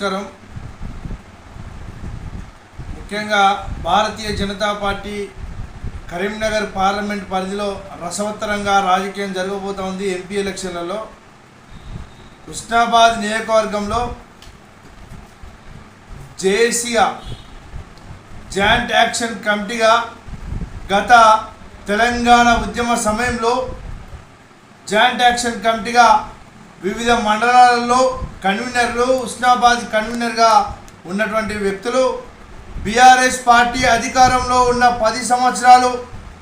నమస్కారం. ముఖ్యంగా Bharatiya Janata party Karimnagar parliament పరిధిలో రసవత్తరంగా రాజకీయం జరగబోతోంది ఎంపీ ఎలక్షన్లలో. కృష్ణాబాద్ నియోజకవర్గంలో జేఏసీగా జాయింట్ యాక్షన్ కమిటీగా గత తెలంగాణ ఉద్యమ సమయంలో జాయింట్ యాక్షన్ కమిటీగా వివిధ మండలాలలో కన్వీనర్లు ఉస్నాబాద్ కన్వీనర్గా ఉన్నటువంటి వ్యక్తులు బీఆర్ఎస్ పార్టీ అధికారంలో ఉన్న పది సంవత్సరాలు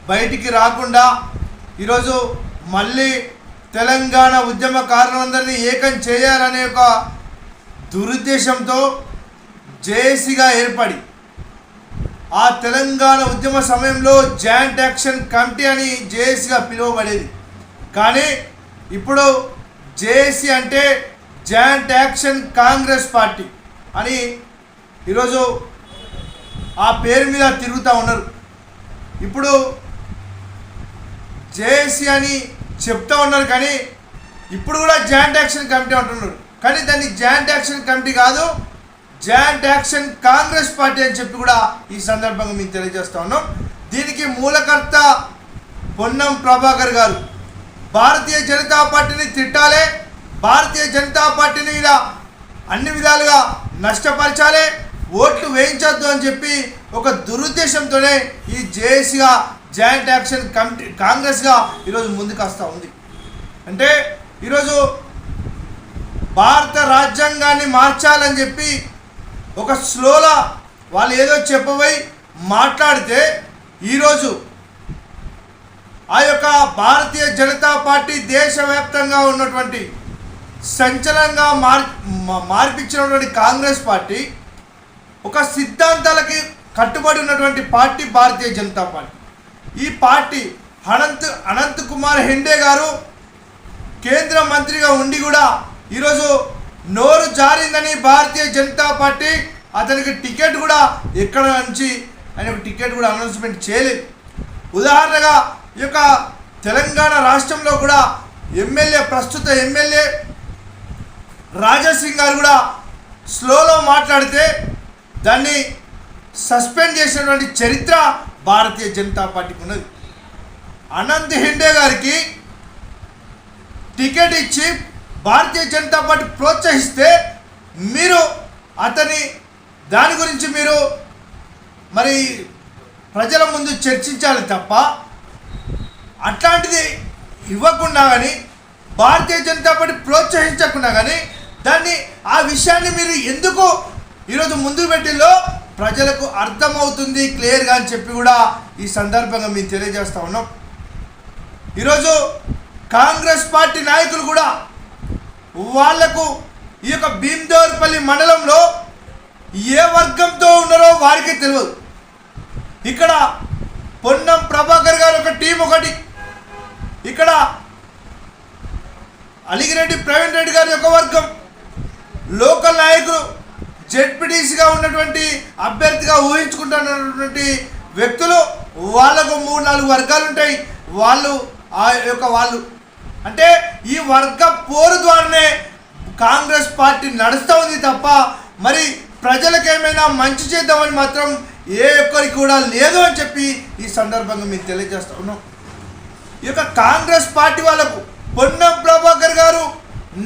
బయటికి రాకుండా ఈరోజు మళ్ళీ తెలంగాణ ఉద్యమకారులందరినీ ఏకం చేయాలనే ఒక దురుద్దేశంతో జేఏసీగా ఏర్పడి ఆ తెలంగాణ ఉద్యమ సమయంలో జాయింట్ యాక్షన్ కమిటీ అని జేఏసీగా పిలువబడేది. కానీ ఇప్పుడు జేఏసీ అంటే జాయింట్ యాక్షన్ కాంగ్రెస్ పార్టీ అని ఈరోజు ఆ పేరు మీద తిరుగుతూ ఉన్నారు. ఇప్పుడు జేఏసీ అని చెప్తా ఉన్నారు కానీ ఇప్పుడు కూడా జాయింట్ యాక్షన్ కమిటీ అంటున్నారు. కానీ దాన్ని జాయింట్ యాక్షన్ కమిటీ కాదు జాయింట్ యాక్షన్ కాంగ్రెస్ పార్టీ అని చెప్పి కూడా ఈ సందర్భంగా మేము తెలియజేస్తా ఉన్నాం. దీనికి మూలకర్త పొన్నం ప్రభాకర్ గారు భారతీయ జనతా పార్టీని తిట్టాలే భారతీయ జనతా పార్టీని ఇలా అన్ని విధాలుగా నష్టపరచాలి ఓట్లు వేయించొద్దు అని చెప్పి ఒక దురుద్దేశంతోనే ఈ జేఏసీగా జాయింట్ యాక్షన్ కమిటీ కాంగ్రెస్గా ఈరోజు ముందుకు వస్తూ ఉంది. అంటే ఈరోజు భారత రాజ్యాంగాన్ని మార్చాలని చెప్పి ఒక స్లోలా వాళ్ళు ఏదో చెప్పబోయి మాట్లాడితే ఈరోజు ఆ యొక్క భారతీయ జనతా పార్టీ దేశవ్యాప్తంగా ఉన్నటువంటి సంచలనంగా మార్ మార్పించినటువంటి కాంగ్రెస్ పార్టీ ఒక సిద్ధాంతాలకి కట్టుబడి ఉన్నటువంటి పార్టీ భారతీయ జనతా పార్టీ. ఈ పార్టీ అనంత్ అనంత్ కుమార్ హెండే గారు కేంద్ర మంత్రిగా ఉండి కూడా ఈరోజు నోరు జారిందని భారతీయ జనతా పార్టీ అతనికి టికెట్ కూడా ఎక్కడ నుంచి ఆయన టికెట్ కూడా అనౌన్స్మెంట్ చేయలేదు. ఉదాహరణగా ఈ యొక్క తెలంగాణ రాష్ట్రంలో కూడా ఎమ్మెల్యే ప్రస్తుత ఎమ్మెల్యే రాజాసింగ్ గారు కూడా స్లోలో మాట్లాడితే దాన్ని సస్పెండ్ చేసినటువంటి చరిత్ర భారతీయ జనతా పార్టీకి ఉన్నది. అనంత్ హెండే గారికి టికెట్ ఇచ్చి భారతీయ జనతా పార్టీ ప్రోత్సహిస్తే మీరు అతని దాని గురించి మీరు మరి ప్రజల ముందు చర్చించాలి తప్ప అట్లాంటిది ఇవ్వకుండా కానీ భారతీయ జనతా పార్టీ ప్రోత్సహించకుండా కానీ దాన్ని ఆ విషయాన్ని మీరు ఎందుకు ఈరోజు ముందు పెట్టిలో ప్రజలకు అర్థమవుతుంది క్లియర్గా అని చెప్పి కూడా ఈ సందర్భంగా మేము తెలియజేస్తా ఉన్నాం. ఈరోజు కాంగ్రెస్ పార్టీ నాయకులు కూడా వాళ్ళకు ఈ యొక్క భీమదేవరపల్లి మండలంలో ఏ వర్గంతో ఉన్నారో వారికి తెలియదు. ఇక్కడ పొన్నం ప్రభాకర్ గారు ఒక టీం ఒకటి ఇక్కడ అలిగిరెడ్డి ప్రవీణ్ రెడ్డి గారి యొక్క వర్గం లోకల్ నాయకులు జెడ్పీటీసీగా ఉన్నటువంటి అభ్యర్థిగా ఊహించుకుంటున్నటువంటి వ్యక్తులు వాళ్ళకు మూడు నాలుగు వర్గాలు ఉంటాయి. వాళ్ళు ఆ యొక్క వాళ్ళు. అంటే ఈ వర్గ పోరు ద్వారానే కాంగ్రెస్ పార్టీ నడుస్తూ ఉంది తప్ప మరి ప్రజలకు ఏమైనా మంచి చేద్దామని మాత్రం ఏ ఒక్కరికి కూడా లేదు అని చెప్పి ఈ సందర్భంగా మీకు తెలియజేస్తా ఉన్నాం. ఈ యొక్క కాంగ్రెస్ పార్టీ వాళ్ళకు పొన్నం ప్రభాకర్ గారు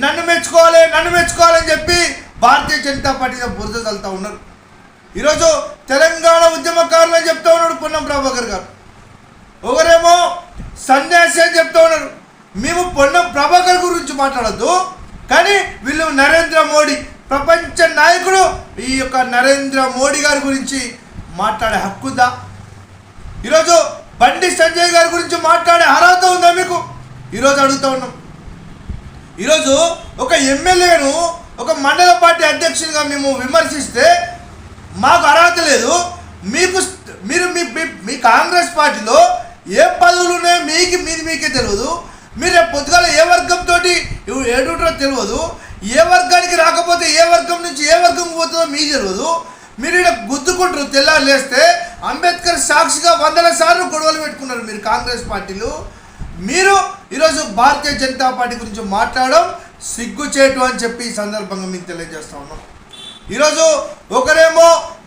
నన్ను మెచ్చుకోవాలి నన్ను మెచ్చుకోవాలని చెప్పి భారతీయ జనతా పార్టీలో బురద తలుతా ఉన్నారు. ఈరోజు తెలంగాణ ఉద్యమకారులు అని చెప్తా ఉన్నాడు పొన్నం ప్రభాకర్ గారు. ఒకరేమో సన్యాసి అని చెప్తా ఉన్నారు. మేము పొన్నం ప్రభాకర్ గురించి మాట్లాడద్దు కానీ వీళ్ళు నరేంద్ర మోడీ ప్రపంచ నాయకుడు. ఈ యొక్క నరేంద్ర మోడీ గారి గురించి మాట్లాడే హక్కుందా ఈరోజు బండి సంజయ్ గారి గురించి మాట్లాడే అర్హత ఉందా మీకు? ఈరోజు అడుగుతా ఉన్నాం. ఈరోజు ఒక ఎమ్మెల్యేను ఒక మండల పార్టీ అధ్యక్షునిగా మేము విమర్శిస్తే మాకు అర్హత లేదు. మీకు మీరు మీ మీ- మీ కాంగ్రెస్ పార్టీలో ఏ పదవులు ఉన్నాయో మీకు మీది మీకే తెలియదు మీరు రేపు పొద్దుగాల ఏ వర్గంతో ఏడుంటారో తెలియదు ఏ వర్గానికి రాకపోతే ఏ వర్గం నుంచి ఏ వర్గం పోతుందో మీకు తెలియదు మీరు ఇక్కడ గుద్దుకుంటారు తెల్లారు లేస్తే అంబేద్కర్ సాక్షిగా వందల సార్లు గొడవలు పెట్టుకున్నారు మీరు కాంగ్రెస్ పార్టీలు. మీరు ఈరోజు భారతీయ జనతా పార్టీ గురించి మాట్లాడడం సిగ్గుచేటు అని చెప్పి ఈ సందర్భంగా మీకు తెలియజేస్తా ఉన్నాం. ఈరోజు ఒకరేమో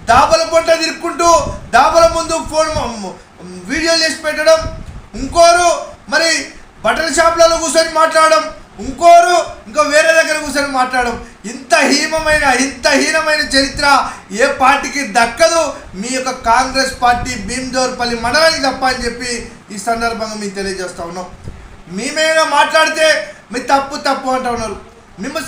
దాబల పొంట తిరుక్కుంటూ దాబల ముందు ఫోన్ వీడియోలు చేసి పెట్టడం ఇంకోరు మరి బట్టల షాపులలో కూర్చొని మాట్లాడడం ఇంకోరు ఇంకో వేరే దగ్గర కూర్చొని మాట్లాడడం. ఇంత హీనమైన ఇంత హీనమైన చరిత్ర ఏ పార్టీకి దక్కదు. మీ యొక్క కాంగ్రెస్ పార్టీ భీమ్జోర్పల్లి మండలానికి తప్ప అని చెప్పి ఈ సందర్భంగా మీకు తెలియజేస్తా ఉన్నాం. మేమేమైనా మాట్లాడితే మీ తప్పు తప్పు అంటూ ఉన్నారు. మేము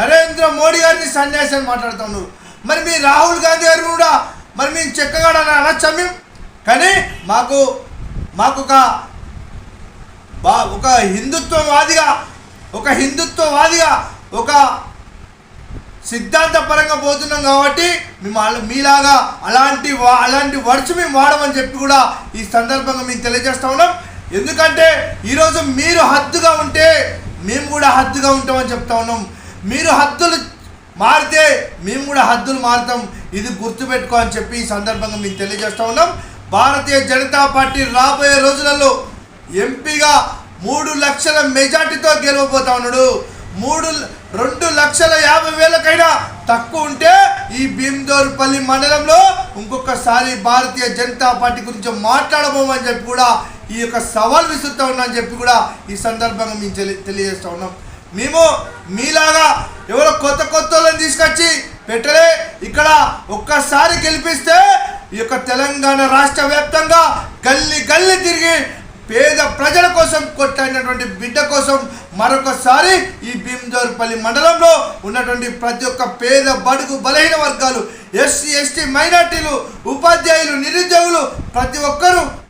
నరేంద్ర మోడీ గారిని సన్యాసి అని మాట్లాడుతూ ఉన్నారు. మరి మీ రాహుల్ గాంధీ గారు కూడా మరి మేము చెక్కగాడని అనొచ్చా మేము కానీ మాకు మాకు ఒక బా ఒక హిందుత్వవాదిగా ఒక హిందుత్వవాదిగా ఒక సిద్ధాంతపరంగా పోతున్నాం కాబట్టి మేము మీలాగా అలాంటి వా- అలాంటి వర్డ్స్ మేము వాడమని చెప్పి కూడా ఈ సందర్భంగా మేము తెలియజేస్తా ఉన్నాం. ఎందుకంటే ఈరోజు మీరు హద్దుగా ఉంటే మేము కూడా హద్దుగా ఉంటామని చెప్తా ఉన్నాం. మీరు హద్దులు మారితే మేము కూడా హద్దులు మారుతాం. ఇది గుర్తుపెట్టుకో అని చెప్పి ఈ సందర్భంగా మేము తెలియజేస్తా ఉన్నాం. భారతీయ జనతా పార్టీ రాబోయే రోజులలో ఎంపీగా మూడు లక్షల మెజార్టీతో గెలవబోతా ఉన్నాడు. మూడు రెండు లక్షల యాభై వేలకైనా తక్కువ ఉంటే ఈ భీమదోర్పల్లి మండలంలో ఇంకొకసారి భారతీయ జనతా పార్టీ గురించి మాట్లాడబోమని చెప్పి కూడా ఈ యొక్క సవాల్ విసురుతా ఉన్నా అని చెప్పి కూడా ఈ సందర్భంగా మేము తెలి తెలియజేస్తా ఉన్నాం. మేము మీలాగా ఎవరో కొత్త కొత్త వాళ్ళని తీసుకొచ్చి పెట్టలే ఇక్కడ ఒక్కసారి గెలిపిస్తే ఈ యొక్క తెలంగాణ రాష్ట్ర వ్యాప్తంగా గల్లి గల్లి తిరిగి పేద ప్రజల కోసం కొట్టైనటువంటి బిడ్డ కోసం మరొకసారి ఈ భీమదోర్పల్లి మండలంలో ఉన్నటువంటి ప్రతి ఒక్క పేద బడుగు బలహీన వర్గాలు ఎస్సీ ఎస్టీ మైనార్టీలు ఉపాధ్యాయులు నిరుద్యోగులు ప్రతి ఒక్కరూ